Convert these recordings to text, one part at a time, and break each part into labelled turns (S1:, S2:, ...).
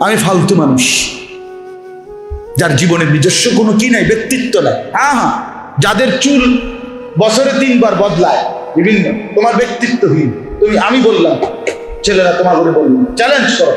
S1: আমি ফালতু মানুষ। যার জীবনের নিজস্ব কোনো কি নাই, ব্যক্তিত্ব নাই। হ্যাঁ হ্যাঁ যাদের চুল বছরে তিনবার বদলায়, বিভিন্ন, তোমার ব্যক্তিত্বহীন। তুমি, আমি বললাম, ছেলেরা তোমার করে বলল চ্যালেঞ্জ করো।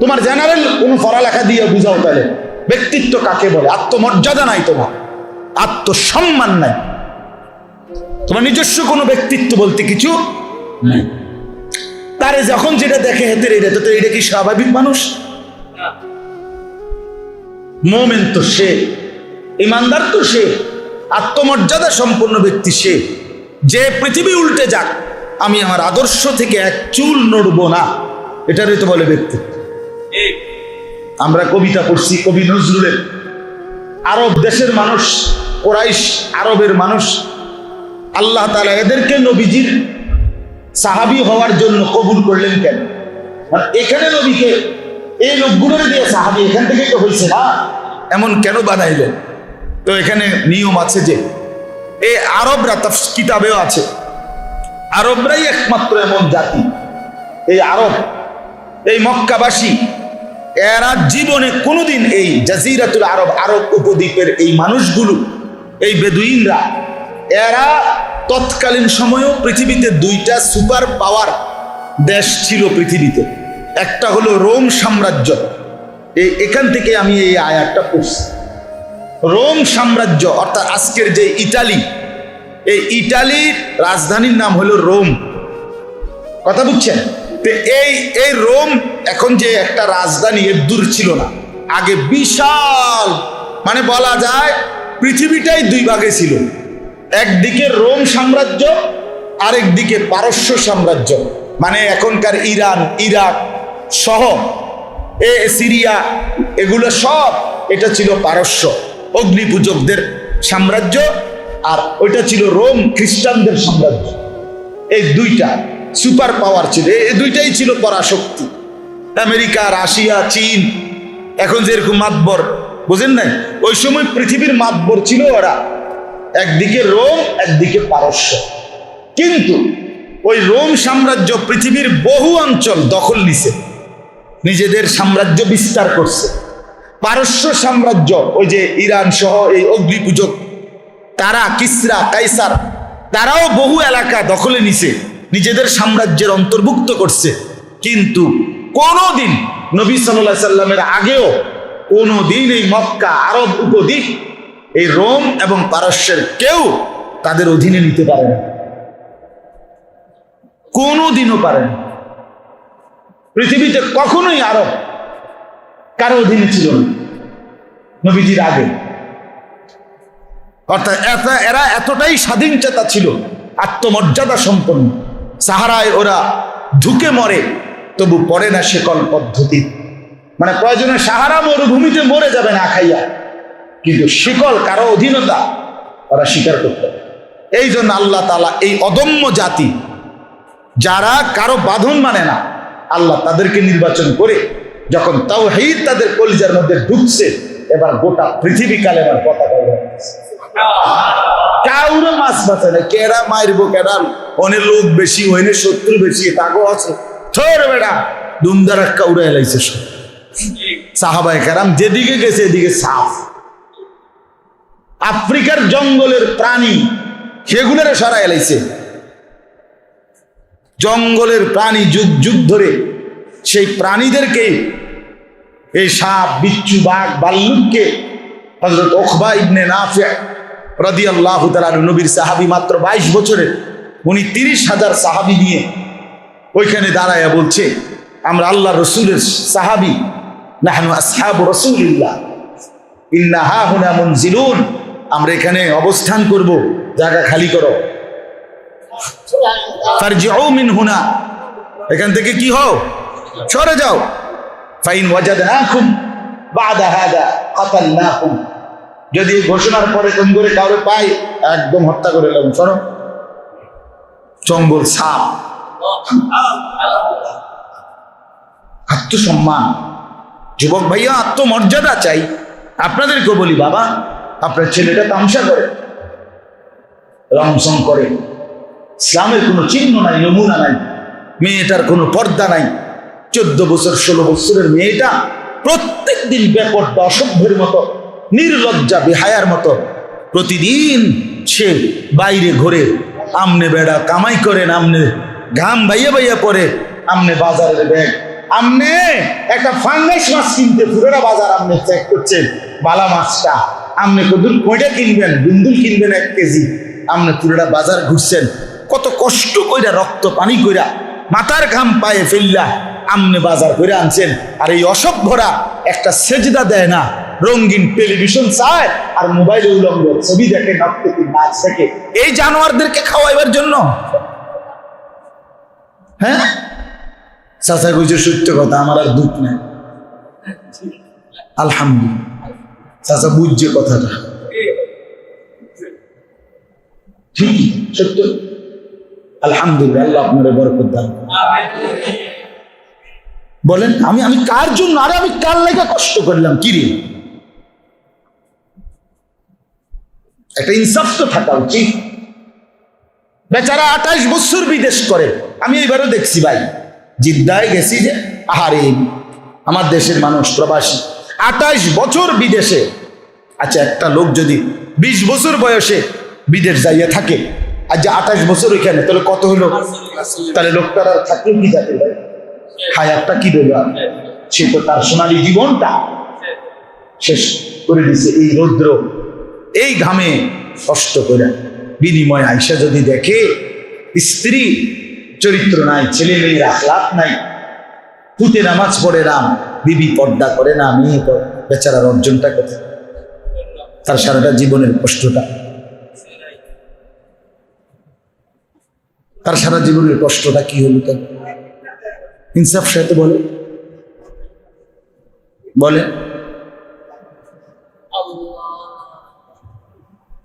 S1: তোমার জেনারেল কোনো পড়ালেখা দিয়ে বুঝাও তাহলে। ব্যক্তিত্ব কাকে বলে? আত্মমর্যাদা নাই তোমার। আত্মসম্মান নাই। তোমার নিজস্ব কোনো ব্যক্তিত্ব বলতে কিছু নাই। তারে যখন যেটা দেখে হেতের এটা তো এটা কি স্বাভাবিক মানুষ? মোমেন তো সে ইমানদার তো সে আত্মমর্যাদা সম্পন্ন ব্যক্তি সে। যে পৃথিবী উল্টে যাক আমি আমার আদর্শ থেকে এক চুল নড়বো না। এটারই তো বলে ব্যক্তিত্ব আমরা কবিতা পড়ছি কবি নজরুলের। আরব দেশের মানুষ ওরাইশ আরবের মানুষ আল্লাহ তালা এদেরকে নবীজির সাহাবি হওয়ার জন্য কবুল করলেন কেন? এখানে নবীকে এই লোকগুলোর দিয়ে সাহাবি এখান থেকে তো হয়েছে না। এমন কেন বানাইলেন? তো এখানে নিয়ম আছে যে এই আরবরা তাফ কিতাবেও আছে। আরবরাই একমাত্র এমন জাতি। এই আরব, এই মক্কাবাসী, এরা জীবনে কোনোদিন এই জাজিরাতুল আরব আরব উপদ্বীপের এই মানুষগুলো, এই বেদুইনরা, এরা তৎকালীন সময়েও পৃথিবীতে দুইটা সুপার পাওয়ার দেশ ছিল পৃথিবীতে। একটা হলো রোম সাম্রাজ্য। এই এখান থেকে আমি এই আয়াতটা পড়ছি। রোম সাম্রাজ্য, অর্থাৎ আজকের যে ইটালি, এই ইটালির রাজধানীর নাম হলো রোম। কথা বুঝছেন? তো এই এই রোম এখন যে একটা রাজধানী, এর দূর ছিল না। আগে বিশাল মানে বলা যায় পৃথিবীটাই দুই ভাগে ছিল। একদিকে রোম সাম্রাজ্য আরেকদিকে পারস্য সাম্রাজ্য। মানে এখনকার ইরান, ইরাক সহ, এ সিরিয়া, এগুলো সব, এটা ছিল পারস্য অগ্নিপূজকদের সাম্রাজ্য আর ওইটা ছিল রোম খ্রিস্টানদের সাম্রাজ্য। এই দুইটা সুপার পাওয়ার ছিল এই দুইটাই ছিল পরাশক্তি। আমেরিকা, রাশিয়া, চীন, এখন যেরকম মাতবর, বুঝেন নাই? ওই সময় পৃথিবীর মাতবর ছিল ওরা। একদিকে রোম, একদিকে পারস্য। কিন্তু ওই রোম সাম্রাজ্য পৃথিবীর বহু অঞ্চল দখল নিছে। নিজেদের সাম্রাজ্য বিস্তার করছে। পারস্য সাম্রাজ্য, ওই যে ইরান সহ এই অগ্নিপূজক, তারা কিসরা, কাইসার, তারাও বহু এলাকা দখলে নিছে, নিজেদের সাম্রাজ্যের অন্তর্ভুক্ত করছে। কিন্তু কোনোদিন নবী সাল্লাহ সাল্লামের আগেও কোনোদিন এই মক্কা, আরব উপদ্বীপ এই রোম এবং পারস্যের কেউ তাদের অধীনে নিতে পারে না। কোনোদিনও পারে না। পৃথিবীতে কখনোই আরব কারও অধীনে ছিল না নবীজির আগে। অর্থাৎ এরা এতটাই স্বাধীন চেতা ছিল, আত্মমর্যাদা সম্পন্ন। সাহারায় ওরা ঢুকে মরে, তবু পড়ে না সেকল পদ্ধতি মানে প্রয়োজনে সাহারা মরুভূমিতে মরে যাবে না, খাইয়া। কিন্তু শিকল কারও অধীনতা ওরা স্বীকার করতে। এই জন্য আল্লাহ তালা এই অদম্য জাতি, যারা কারও বাঁধন মানে না, আল্লাহ তাদেরকে নির্বাচন করে যখন তাও হেই তাদের কলিজার মধ্যে ঢুকছে, এবার গোটা পৃথিবী কালে এবার পতাকা। কাউরে মাছ বাঁচে না, কেরা মারবো, কেরা অনেক লোক বেশি ওইনে শত্রু বেশি, তাগো আছে থর বেড়া, দুমদার একটা উড়ে এলাইছে সব সাহাবাই কারাম যেদিকে গেছে, এদিকে সাফ আফ্রিকার জঙ্গলের প্রাণী, সেগুলোরে সরা এলাইছে। জঙ্গলের প্রাণী যুগ যুগ ধরে সেই প্রাণীদেরকে এই সাপ, বিচ্ছু, বাঘ, বাল্লুককে হজরত ওখবা ইবনে নাফে রদি আল্লাহ নবীর সাহাবি মাত্র বাইশ বছরের উনি তিরিশ হাজার সাহাবি নিয়ে ওইখানে দাঁড়ায়া বলছে, আমরা আল্লাহ রসুলের সাহাবি, নাহনু আসহাব রসুলিল্লাহ, ইন্না হা হুনা মুনজিলুন। আমরা এখানে অবস্থান করব। জায়গা খালি করো। ফারজিউ মিন হুনা। এখান থেকে কি হও? সরে যাও। ফাইন ওয়াজাদনাকুম বাদা হাদা কাতালনাকুম যদি ঘোষণার পরে তুমি করে কাউরে পাই, একদম হত্যা করে এলাম সরো। জঙ্গল সাপ। আত্মসম্মান। যুবক ভাইয়া, আত্মমর্যাদা চাই। আপনাদেরকে বলি, বাবা। আপনার ছেলেটা তামসা করে রংসং করে। ইসলামের কোনো চিহ্ন নাই, নমুনা নাই, মেয়েটার কোনো পর্দা নাই। চোদ্দ বছর, ষোলো বছরের মেয়েটা প্রত্যেক দিন ব্যাপারটা অসভ্যের মতো, নির্লজ্জা, বেহায়ার মতো। প্রতিদিন সে বাইরে ঘোরে, আমনে বেড়া কামাই করেন আমনে ঘাম বাইয়া বাইয়া পরে, আমনে বাজারের ব্যাগ আমনে একটা ফাঙ্গাস মাছ কিনতে পুরোটা বাজার আমনে চেক করছেন বালা মাছটা। আমনে কদুর কয়টা কিনবেন? বিন্দুল কিনবেন এক কেজি। আমনে পুরোটা বাজার ঘুরছেন। কত কষ্ট কইরা, রক্ত পানি কইরা, মাথার ঘাম পায়ে ফেললা, আমনে বাজার করে আনছেন। আর এই অসভ্যরা একটা সেজদা দেয় না। রঙিন টেলিভিশন চায় আর মোবাইলে উলঙ্গ, ছবি দেখে নর্তকী নাচ দেখে। এই জানোয়ারদেরকে খাওয়াইবার জন্য? হ্যাঁ? চাচা কইছে, সত্য কথা, আমার আর দুঃখ নেই। আলহামদুলিল্লাহ। চাচা বুঝছে কথাটা। ঠিকই, সত্য। আলহামদুলিল্লাহ, আল্লাহ আপনার বরকত দান বলেন, আমি আমি কার জন্য, আরে আমি কার লেগে কষ্ট করলাম? কি রে? একটা ইনসাফ তো থাকা উচিত। বেচারা আঠাশ বছর বিদেশ করে। আমি এইবারও দেখছি ভাই। জিদ্দায় গেছি যে আহারে আমার দেশের মানুষ, প্রবাসী। আঠাশ বছর বিদেশে। আচ্ছা একটা লোক যদি বিশ বছর বয়সে বিদেশ যাইয়া থাকে, আর যে আঠাশ বছর ওইখানে, তাহলে কত হলো? তাহলে লোকটার থাকল কি ভাই? হায়াতটা কি আর? সে তো তার সোনালী জীবনটা শেষ করে দিছে এই রৌদ্র, এই ঘামে কষ্ট করে। বিনিময় আইসা যদি দেখে, স্ত্রী চরিত্র নাই ছেলে মেয়ের আখলাপ নাই। পুঁতে নামাজ পড়ে না, বিবি পর্দা করে না, মেয়ে বেচারার অর্জনটা কোথায়? তার সারাটা জীবনের কষ্টটা। তার সারা জীবনের কষ্টটা কি হলো কেন ইনসাফ সাথে বলে। বলে।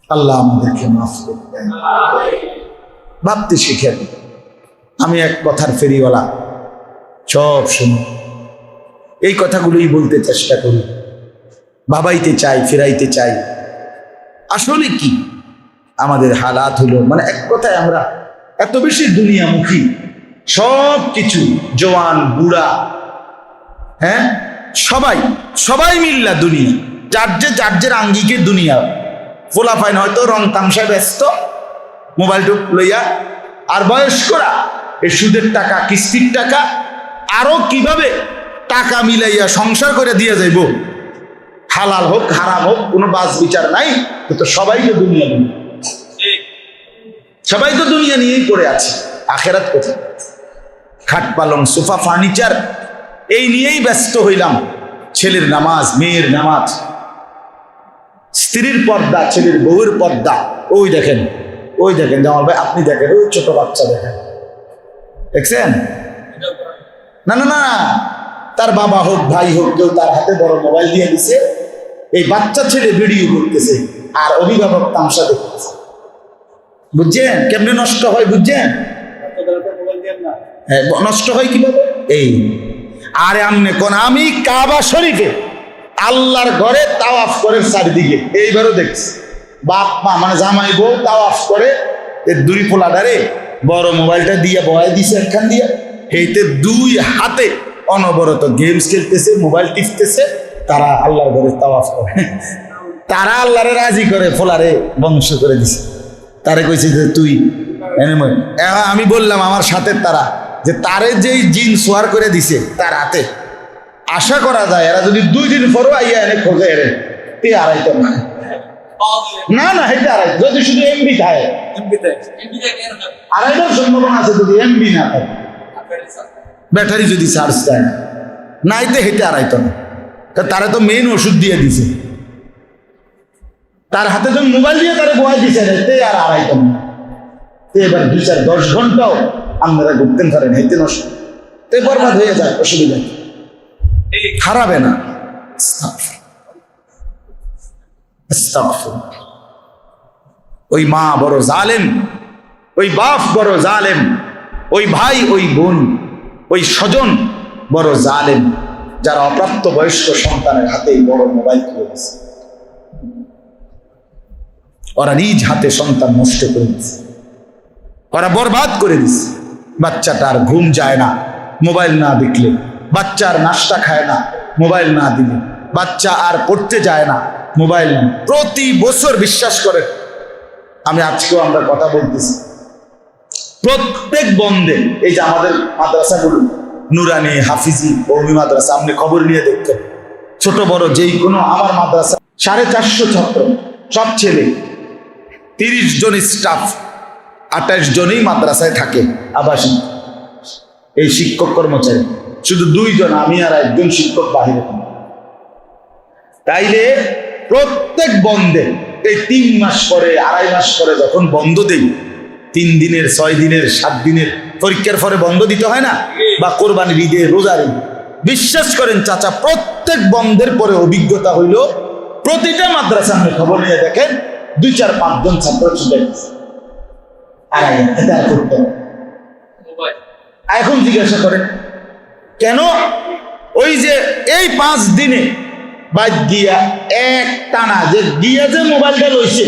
S1: আল্লাহ আমাদেরকে মাফ করবেন ভাবতে শিখেন আমি এক কথার ফেরিওয়ালা। সব শুনি। এই কথাগুলোই বলতে চেষ্টা করি। ভাবাইতে চাই, ফেরাইতে চাই। আসলে কি? আমাদের হালাত হলো মানে এক কথায় আমরা এত বেশি দুনিয়ামুখী। সব কিছু, জোয়ান, বুড়া হ্যাঁ? সবাই সবাই মিল্লা দুনিয়া। যার যে যার যে আঙ্গিকে দুনিয়া। ফোলাফাইন হয়তো, রং তামসায় ব্যস্ত, মোবাইল টুক লইয়া, আর বয়স্করা এই সুদের টাকা, কিস্তির টাকা, আরও কীভাবে টাকা মিলাইয়া সংসার করে দিয়ে যাইব? হালাল হোক, হারাম হোক, কোনো বাস বিচার নাই, কিন্তু সবাই তো দুনিয়া নিয়ে। সবাই তো দুনিয়া নিয়েই পড়ে আছে, আখেরাত কোথায় খাট পালং, সোফা, ফার্নিচার, এই নিয়েই ব্যস্ত হইলাম। ছেলের নামাজ, মেয়ের নামাজ, স্ত্রীর পর্দা, ছেলের বউয়ের পর্দা। ওই দেখেন ওই দেখেন জামাল ভাই, আপনি দেখেন, ওই ছোট বাচ্চা দেখেন। দেখছেন? না না না তার বাবা হোক ভাই হোক কেউ তার হাতে বড় মোবাইল দিয়ে দিছে। এই বাচ্চা ছেলে ভিডিও করতেছে আর অভিভাবক তামসা দেখতেছে। বুঝছেন? কেমনে নষ্ট হয় বুঝছেন? হ্যাঁ, নষ্ট হয় কীভাবে? এই আরে আমনে কোন আমি কাবা শরীফে আল্লাহর ঘরে তাওয়াফ করে চারিদিকে এইবারও দেখছি। বাপ মা মানে জামাই বউ তাওয়াফ করে এর দুই পোলাডারে বড় মোবাইলটা দিয়ে বয়াই দিছে একখান দিয়ে। এইতে দুই হাতে অনবরত গেমস খেলতেছে, মোবাইল টিপতেছে, তারা আল্লাহর ঘরে তাওয়াফ করে। তারা আল্লাহরে রাজি করে, ফোলারে বংশ করে দিছে। তারে কইছে যে তুই আমি বললাম আমার সাথে তারা, যে তারে যেই জিন সোয়ার করে দিছে, তার হাতে। আশা করা যায়, এরা যদি দুই দিন পরও আইয়া এনে খোঁজে এরে তে আড়াইতে না। না না হেঁটে আড়াই যদি শুধু এমবি থাকে। আড়াইটার সম্ভাবনা আছে যদি এমবি না থাকে। ব্যাটারি যদি চার্জ দেয়। না নাইতে হেঁটে আড়াইতো না তারা তো মেইন ওষুধ দিয়ে দিছে। তার হাতে যখন মোবাইল দিয়ে তারা বয়াই দিছে তে আর আড়াইতো না তে এবার দুই চার দশ ঘন্টাও আপনারা ঘুরতেন পারেন হেঁটে নষ্ট। তে বরবাদ হয়ে যায় অসুবিধা। হারাবে না। ওই মা বড় জালেম, ওই বাপ বড় জালেম, ওই ভাই, ওই বোন, ওই স্বজন বড় জালেম, যারা অপ্রাপ্ত বয়স্ক সন্তানের হাতে বড় মোবাইল তুলে দিচ্ছে ওরা নিজ হাতে সন্তান নষ্ট করে দিচ্ছে ওরা বরবাদ করে দিচ্ছে বাচ্চাটার ঘুম যায় না, মোবাইল না দেখলে, বাচ্চার নাস্তা খায় না, মোবাইল না দিলে। বাচ্চা আর পড়তে যায় না মোবাইল প্রতি বছর বিশ্বাস করে। আমি আজকেও আমরা কথা বলতেছি। প্রত্যেক বন্ধে এই যে আমাদের মাদ্রাসাগুলো, নুরানি, হাফিজি কৌমি মাদ্রাসা, আপনি খবর নিয়ে দেখতেন ছোট, বড়, যেই কোনো আমার মাদ্রাসা, সাড়ে চারশো ছাত্র, সব ছেলে। তিরিশ জন স্টাফ, আঠাশ জনই মাদ্রাসায় থাকে, আবাসিক। এই শিক্ষক কর্মচারী। শুধু দুইজন, আমি আর একজন শিক্ষক বাহিরে। তাইলে প্রত্যেক বন্ধে এই তিন মাস পরে, আড়াই মাস পরে যখন বন্ধ দেই তিন দিনের, ছয় দিনের, সাত দিনের, পরীক্ষার পরে বন্ধ দিতে হয় না বা কোরবানির ঈদে রোজার ঈদ। বিশ্বাস করেন চাচা, প্রত্যেক বন্ধের পরে অভিজ্ঞতা হইল, প্রতিটা মাদ্রাসা আপনি খবর নিয়ে দেখেন, দুই চার পাঁচজন ছাত্র ছুটে গেছে। এখন জিজ্ঞাসা করেন, কেন ওই যে এই পাঁচ দিনে বাদ গিয়া এক টানা, যে গিয়া যে মোবাইলটা লইছে,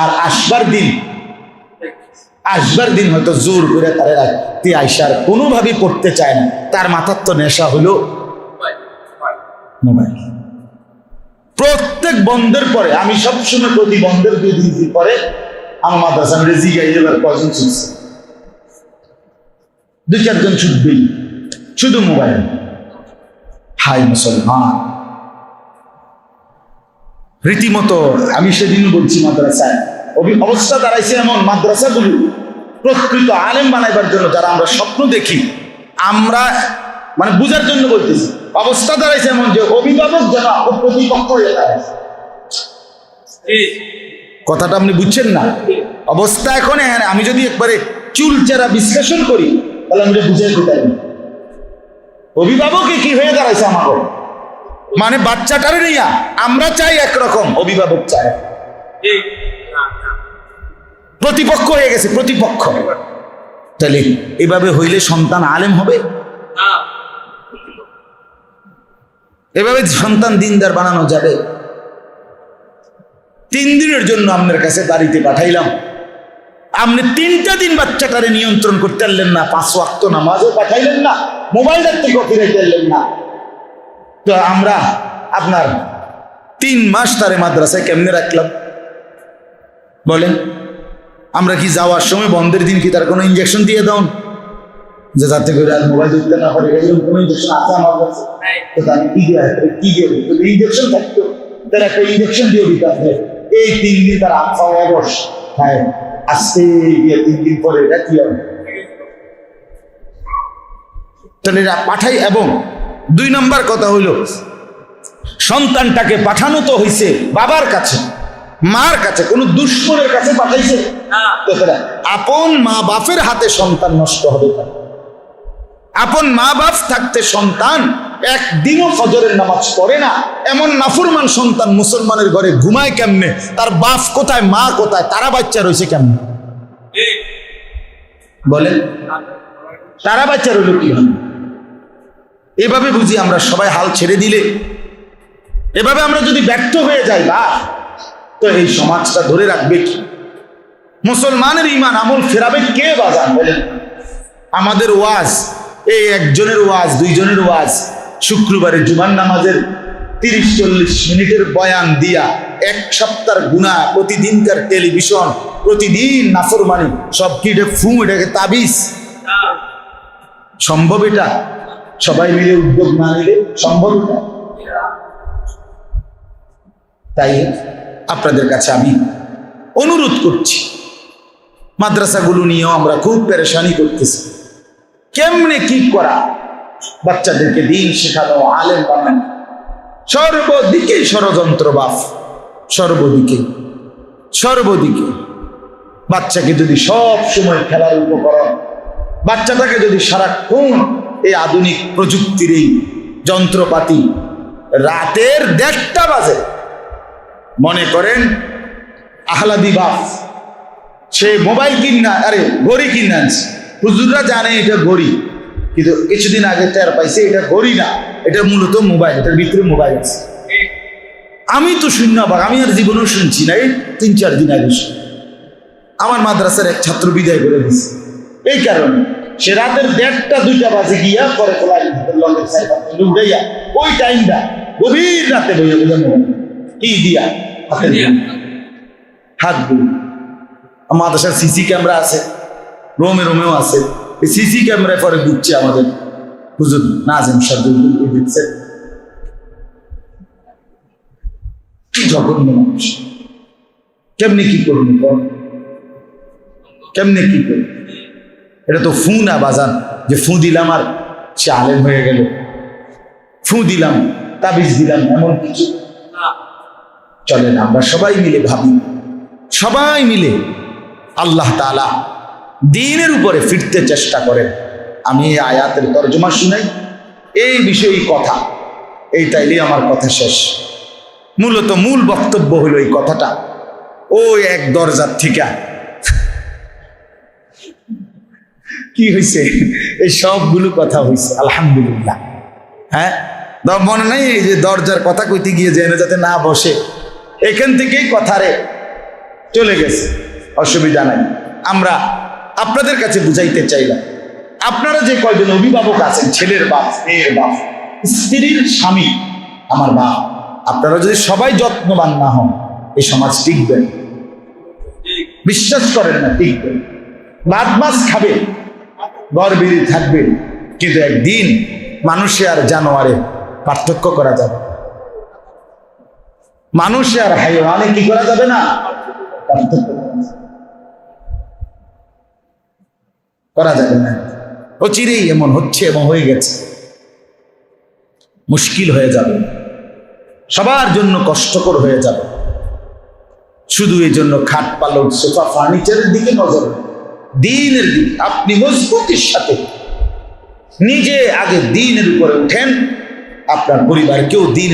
S1: আর আসবার দিন আসবার দিন হয়তো জোর করে তারা রাখতে আইসার কোনোভাবেই পড়তে চায় না। তার মাথার তো নেশা হলো মোবাইল। প্রত্যেক বন্ধের পরে, আমি সবসময় প্রতি বন্ধের দুই দিন পরে আমার মাদ্রাসা আমি জিগাই এবার কজন শুনছে? দুই চারজন ছুটবেই শুধু মোবাইল। হাই মুসলমান। রীতিমতো আমি সেদিন বলছি মাদ্রাসায়। অবস্থা দাঁড়াইছে এমন মাদ্রাসাগুলো। প্রকৃত আলেম বানাইবার জন্য যারা আমরা স্বপ্ন দেখি, আমরা মানে বুঝার জন্য বলতেছি, অবস্থা দাঁড়াইছে এমন যে অভিভাবক যেন প্রতিপক্ষ হয়ে দাঁড়াইছে কথাটা আপনি বুঝছেন না? অবস্থা এখন আমি যদি একবারে চুলচেরা বিশ্লেষণ করি, তাহলে আমি বুঝে দিতে পারি। অভিভাবকে কি হয়ে দাঁড়াইছে আমাকে? মানে বাচ্চাটারে নিয়া আমরা চাই একরকম। অভিভাবক চাই প্রতিপক্ষ হয়ে গেছে প্রতিপক্ষ। তাহলে এভাবে হইলে সন্তান আলেম হবে? এভাবে সন্তান দিনদার বানানো যাবে? তিন দিনের জন্য আপনার কাছে বাড়িতে পাঠাইলাম। আপনি তিনটা দিন বাচ্চাটারে নিয়ন্ত্রণ করতে পারলেন না পাঁচ ওয়াক্ত নামাজও পাঠাইলেন না মোবাইলটার থেকে ফিরাইতে পারলেন না। তো আমরা আপনার তিন মাস তারে মাদ্রাসায় কেমনে রাখলাম? বলেন আমরা কি যাওয়ার সময় বন্ধের দিন কি তার কোনো ইঞ্জেকশন দিয়ে দাও? যে যাতে করে আর মোবাইল ধরতে না পারে এরকম কোনো ইঞ্জেকশন আছে আমার কাছে? তো তাহলে কি দিয়ে কি দিয়ে ইঞ্জেকশন থাকতো। তার একটা ইঞ্জেকশন দিয়ে দিতে এই তিন দিন তার আফা হ্যাঁ। আজকে গিয়ে তিন দিন পরে এটা কি হবে তাহলে এরা পাঠাই এবং দুই নম্বর কথা হইল সন্তানটাকে পাঠানো তো হইছে বাবার কাছে মার কাছে কোন দুশ্মনের কাছে পাঠাইছে? আপন মা বাপের হাতে সন্তান নষ্ট হবে আপন মা বাপ থাকতে সন্তান একদিনও ফজরের নামাজ পড়ে না। এমন নাফরমান সন্তান মুসলমানের ঘরে ঘুমায় কেমনে? তার বাপ কোথায়, মা কোথায়, তারা বাচ্চা রয়েছে কেমনে? বলেন, তারা বাচ্চা রইল কি? এভাবে বুঝি আমরা সবাই হাল ছেড়ে দিলে। এভাবে আমরা যদি ব্যর্থ হয়ে যাই, বা তো এই সমাজটা ধরে রাখবে কি? মুসলমানের ইমান আমল ফেরাবে কে বাজান? বলেন। আমাদের ওয়াজ, এই একজনের ওয়াজ, দুইজনের ওয়াজ শুক্রবারে জুমান নামাজের তিরিশ চল্লিশ মিনিটের বয়ান দিয়া এক সপ্তাহ গুণা প্রতিদিনকার টেলিভিশন, প্রতিদিন নাফরমানি, সব কি এটা ফু, এটাকে তাবিজ। সম্ভব এটা? সবাই মিলে উদ্যোগ না নিলে সম্ভব তাই আপনাদের কাছে আমি অনুরোধ করছি, মাদ্রাসাগুলো নিয়েও আমরা খুব পেরেশানি করতেছি। কেমনে কি করা? বাচ্চাদেরকে দিন শেখানো, আলেম বানানো। সর্বদিকে ষড়যন্ত্র বাপ সর্বদিকে সর্বদিকে। বাচ্চাকে যদি সব সময় খেলার উপকরণ, বাচ্চাটাকে যদি সারাক্ষণ এই আধুনিক প্রযুক্তির এই যন্ত্রপাতি রাতের দেড়টা বাজে, মনে করেন আহলাদি বাপ সে মোবাইল কিনা আরে ঘড়ি কিনে হুজুররা জানে এটা ঘড়ি। কিন্তু কিছুদিন আগে টের পাইছে এটা ঘড়ি না, এটা মূলত মোবাইল, এটার ভিতরে মোবাইল আছে। আমি তো শূন্য বাঘ আমি আর জীবনেও শুনছি না, এই তিন চার দিন আগে। আমার মাদ্রাসার এক ছাত্র বিদায় করে দিছে এই কারণে সে রাতের দেড়টা, দুইটা বাজে গিয়া পরে উঠাইয়া ওই টাইমটা গভীর রাতে বইয়া মোবাইল কি দিয়া? হাতে হাত সাথে সিসি ক্যামেরা আছে, রোমে রোমেও আছে। সিসি ক্যামেরায় পরে বুঝছে আমাদের হুজুর নাজেম সাহেব দেখছে জঘন্য মানুষ। কেমনি কি কি এটা তো ফু না বাজান, যে ফু দিলাম আর সে আলেম হয়ে গেল। ফু দিলাম, তাবিজ দিলাম, এমন কিছু। চলে না, আমরা সবাই মিলে ভাবি। সবাই মিলে আল্লাহ তালা দিনের উপরে ফিরতে চেষ্টা করেন। আমি এই আয়াতের তর্জমা শুনাই। এই বিষয়ে কথা। এই তাইলে আমার কথা শেষ। মূলত মূল বক্তব্য হলো এই কথাটা। ওই এক দরজার ঠিকা। কি হয়েছে এই সবগুলো কথা হয়েছে আলহামদুলিল্লাহ। হ্যাঁ? মনে নাই এই যে দরজার কথা কইতে গিয়ে যেন যাতে না বসে? এখান থেকেই কথারে চলে গেছে। অসুবিধা নাই। আমরা আপনাদের কাছে বুঝাইতে চাইলাম। আপনারা যে কয়জন অভিভাবক আছেন, ছেলের বাপ, মেয়ের বাপ, স্ত্রীর স্বামী, আমার বাপ, আপনারা যদি সবাই যত্নবান না হন এই সমাজ টিকবে না। বিশ্বাস করেন না, টিকবে ভাত মাছ খাবে ঘর থাকবে, কিন্তু একদিন মানুষে আর জানোয়ারে পার্থক্য করা যাবে মানুষে আর হাইওয়ানে কি করা যাবে না? পার্থক্য করা যাবে। না অচিরেই এমন হচ্ছে এবং হয়ে গেছে মুশকিল হয়ে যাবে সবার জন্য কষ্টকর হয়ে যাবে শুধু এই জন্য খাট পালক সোফা, ফার্নিচারের দিকে নজর। দিনের দিকে আপনি মজবুতির সাথে নিজে আগে দিনের উপরে উঠেন আপনার পরিবারকেও দিন